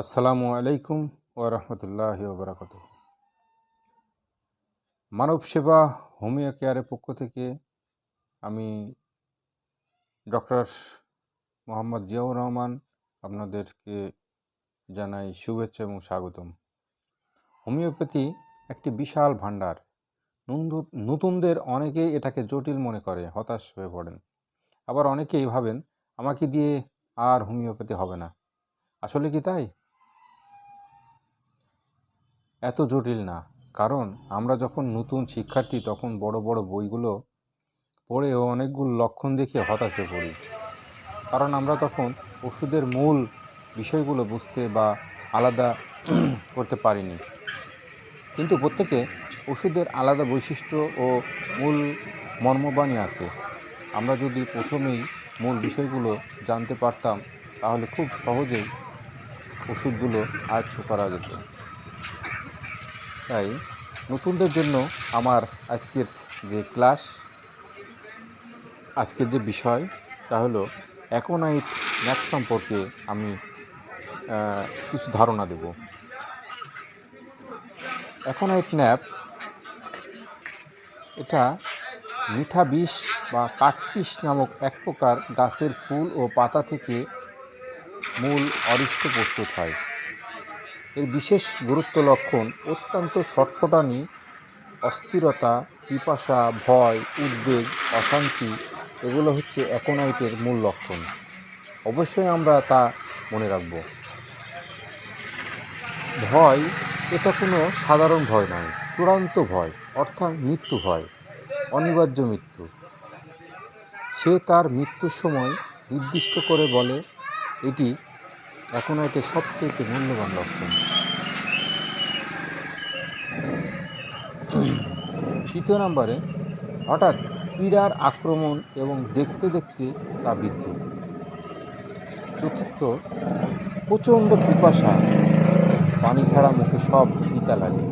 আসসালামু আলাইকুম ও রহমতুল্লাহ ওবরাকাত মানব সেবা হোমিও কেয়ারের পক্ষ থেকে আমি ডক্টর মোহাম্মদ জিয়াউর রহমান আপনাদেরকে জানাই শুভেচ্ছা এবং স্বাগতম। হোমিওপ্যাথি একটি বিশাল ভাণ্ডার। নতুনদের অনেকেই এটাকে জটিল মনে করে, হতাশ হয়ে পড়েন। আবার অনেকেই ভাবেন, আমাকে দিয়ে আর হোমিওপ্যাথি হবে না। আসলে কি তাই? এত জটিল না। কারণ, আমরা যখন নতুন শিক্ষার্থী, তখন বড় বড় বইগুলো পড়ে অনেকগুলো লক্ষণ দেখে হতাশ হয়ে পড়ি। কারণ, আমরা তখন ওষুধের মূল বিষয়গুলো বুঝতে বা আলাদা করতে পারিনি। কিন্তু প্রত্যেকে ওষুধের আলাদা বৈশিষ্ট্য ও মূল মর্মবাণী আছে। আমরা যদি প্রথমেই মূল বিষয়গুলো জানতে পারতাম, তাহলে খুব সহজেই ওষুধগুলো আয়ত্ত করা যেত। তাই নতুনদের জন্য আমার আজকের যে ক্লাস, আজকের যে বিষয় তা হলো অ্যাকোনাইট ম্যাপ সম্পর্কে আমি কিছু ধারণা দেব। অ্যাকোনাইট ন্যাপ এটা মিঠা বিষ বা কাঠপিস নামক এক প্রকার গাছের ফুল ও পাতা থেকে মূল অরিষ্ট প্রস্তুত হয়। এর বিশেষ গুরুত্ব লক্ষণ অত্যন্ত ছটফটানি, অস্থিরতা, পিপাসা, ভয়, উদ্বেগ, অশান্তি, এগুলো হচ্ছে অ্যাকোনাইটের মূল লক্ষণ। অবশ্যই আমরা তা মনে রাখব। ভয়, এটা কোনো সাধারণ ভয় নয়, চূড়ান্ত ভয়, অর্থাৎ মৃত্যু ভয়, অনিবার্য মৃত্যু। সে তার মৃত্যুর সময় নির্দিষ্ট করে বলে, এটি অ্যাকোনাইটের সবচেয়ে মূল্যবান লক্ষণ। তৃতীয় নম্বরে, হঠাৎ পীড়ার আক্রমণ এবং দেখতে দেখতে তা বৃদ্ধি। চতুর্থ, প্রচণ্ড পিপাসা, পানি ছাড়া মুখে সব পিতা লাগে।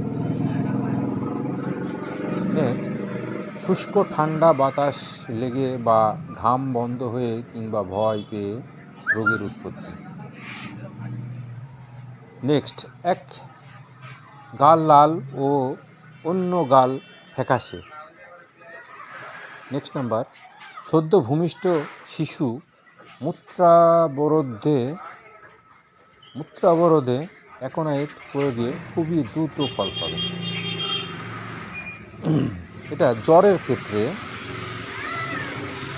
নেক্সট শুষ্ক ঠান্ডা বাতাস লেগে বা ঘাম বন্ধ হয়ে কিংবা ভয় পেয়ে রোগের উৎপত্তি। নেক্সট, এক গাল লাল ও অন্য গাল ফ্যাকাশে। নেক্সট নাম্বার, সদ্য ভূমিষ্ঠ শিশু মূত্রাবরোধে মূত্রাবরোধে অ্যাকোনাইট প্রয়োগে খুবই দ্রুত ফল পাবে। এটা জ্বরের ক্ষেত্রে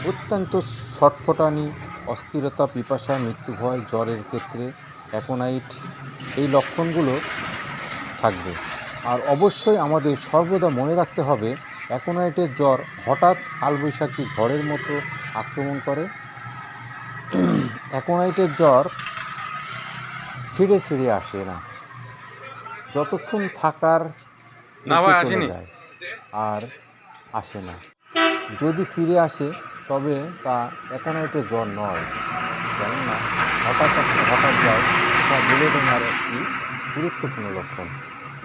অত্যন্ত ছটফটানি, অস্থিরতা, পিপাসা মৃত্যু ভয় জ্বরের ক্ষেত্রে অ্যাকোনাইট এই লক্ষণগুলো থাকবে। আর অবশ্যই আমাদের সর্বদা মনে রাখতে হবে অ্যাকোনাইটের জ্বর হঠাৎ কালবৈশাখী ঝড়ের মতো আক্রমণ করে। অ্যাকোনাইটের জ্বর ছিঁড়ে ছিঁড়ে আসে না। যতক্ষণ থাকার চলে যায় আর আসে না। যদি ফিরে আসে তবে তা অ্যাকোনাইটের জ্বর নয়। কেননা আসলে হঠাৎ যায় এটা বেলেডোনার একটি গুরুত্বপূর্ণ লক্ষণ।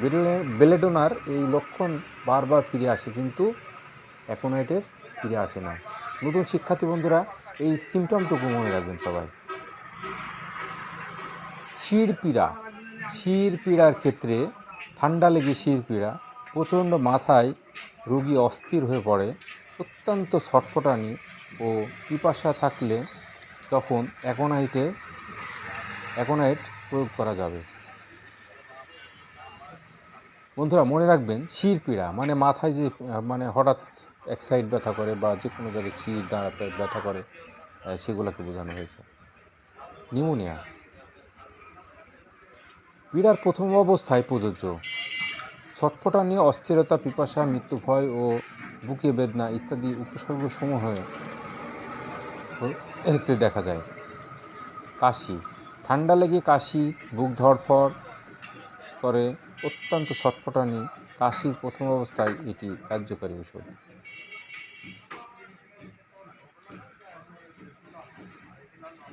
বেলে- বেলেডোনার এই লক্ষণ বারবার ফিরে আসে, কিন্তু অ্যাকোনাইটের ফিরে আসে না। নতুন শিক্ষার্থী বন্ধুরা, এই সিমটমটুকু মনে রাখবেন সবাই। শির পীড়া। শির পীড়ার ক্ষেত্রে ঠান্ডা লেগে শির পীড়া, প্রচণ্ড মাথায় রোগী অস্থির হয়ে পড়ে, অত্যন্ত ছটফটানি ও পিপাসা থাকলে তখন অ্যাকোনাইটে অ্যাকোনাইট প্রয়োগ করা যাবে। বন্ধুরা, মনে রাখবেন, শির পীড়া মানে মাথায় যে মানে হঠাৎ এক সাইড ব্যথা করে বা যে কোনো জায়গায় শির দাঁড়াতে ব্যথা করে সেগুলোকে বোঝানো হয়েছে। নিউমোনিয়া পীড়ার প্রথম অবস্থায় প্রযোজ্য। ছটফটানি অস্থিরতা, পিপাসা, মৃত্যু ভয় ও বুকে বেদনা ইত্যাদি উপসর্গ সমূহ এতে দেখা যায়। কাশি। ঠান্ডা লেগে কাশি, বুক ধড়ফড় করে অত্যন্ত ছটফটানি কাশির প্রথম অবস্থায় এটি কার্যকারী ওষুধ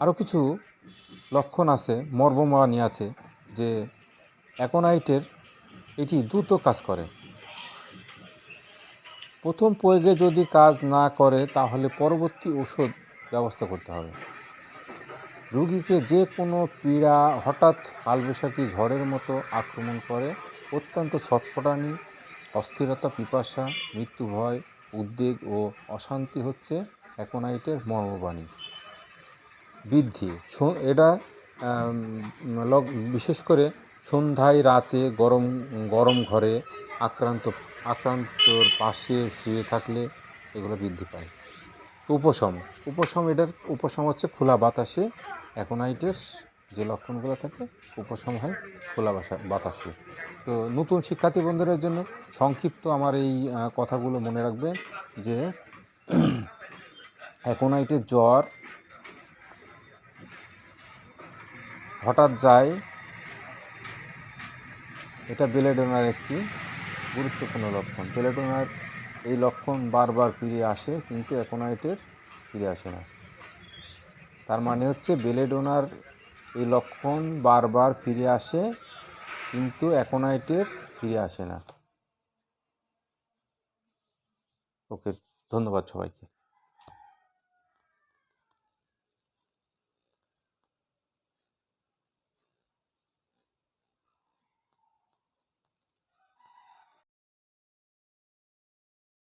আরও কিছু লক্ষণ আছে, মর্মমানি আছে, যে অ্যাকোনাইটের এটি দ্রুত কাজ করে। প্রথম প্রয়োগে যদি কাজ না করে, তাহলে পরবর্তী ওষুধ ব্যবস্থা করতে হবে। রুগীকে যে কোনো পীড়া হঠাৎ কালবৈশাখী ঝড়ের মতো আক্রমণ করে, অত্যন্ত ছটফটানি অস্থিরতা, পিপাসা, মৃত্যু ভয়, উদ্বেগ ও অশান্তি হচ্ছে অ্যাকোনাইটের মর্মবাণী। বৃদ্ধি এটা বিশেষ করে সন্ধ্যায় রাতে গরম গরম ঘরে আক্রান্ত, আক্রান্তর পাশে শুয়ে থাকলে এগুলো বৃদ্ধি পায়। উপশম। উপশম এটার, উপশম হচ্ছে খোলা বাতাসে অ্যাকোনাইটের যে লক্ষণগুলো থাকে, উপশম হয় খোলা বাসা, বাতাসে। তো নতুন শিক্ষার্থী বন্ধুদের জন্য সংক্ষিপ্ত আমার এই কথাগুলো মনে রাখবেন যে অ্যাকোনাইটের জ্বর হঠাৎ যায়, এটা বেলেডোনার একটি গুরুত্বপূর্ণ লক্ষণ। বেলেডোনার এই লক্ষণ বারবার ফিরে আসে, কিন্তু অ্যাকোনাইটের ফিরে আসে না। তার মানে হচ্ছে বেলেডোনার এই লক্ষণ বারবার ফিরে আসে, কিন্তু অ্যাকোনাইটের ফিরে আসে না। ওকে, ধন্যবাদ সবাইকে।